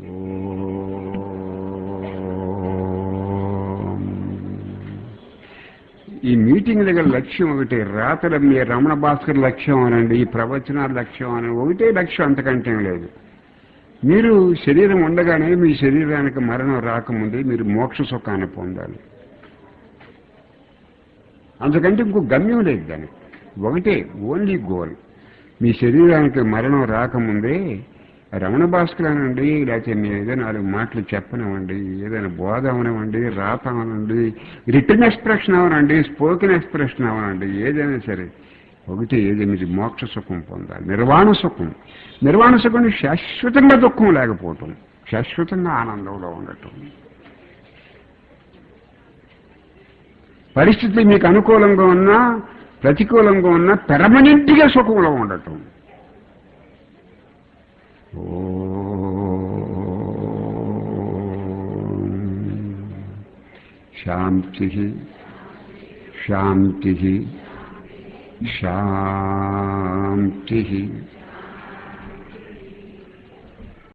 ఈ మీటింగ్ దగ్గర లక్ష్యం ఒకటి రాతల మీ రమణ భాస్కర్ లక్ష్యం అనండి ఈ ప్రవచనాల లక్ష్యం అని ఒకటే లక్ష్యం అంతకంటే లేదు. మీరు శరీరం ఉండగానే మీ శరీరానికి మరణం రాకముందే మీరు మోక్ష సుఖాన్ని పొందాలి. అంతకంటే ఇంకో గమ్యం లేదు దానికి. ఒకటే ఓన్లీ గోల్ మీ శరీరానికి మరణం రాకముందే రమణ భాస్కరనండి లేకపోతే నేను ఏదైనా నాలుగు మాటలు చెప్పనివ్వండి ఏదైనా బోధ అవనివ్వండి రాత అవనండి రిటర్న్ ఎక్స్ప్రెషన్ అవనండి స్పోకెన్ ఎక్స్ప్రెషన్ అవనండి ఏదైనా సరే. ఒకటి ఏది? మీరు మోక్ష సుఖం పొందాలి. నిర్వాణ సుఖం. నిర్వాణ సుఖం శాశ్వతంగా దుఃఖం లేకపోవటం. శాశ్వతంగా ఆనందంలో ఉండటం. పరిస్థితి మీకు అనుకూలంగా ఉన్నా ప్రతికూలంగా ఉన్నా పెర్మనెంట్గా సుఖంలో ఉండటం. शांति शांति शांति।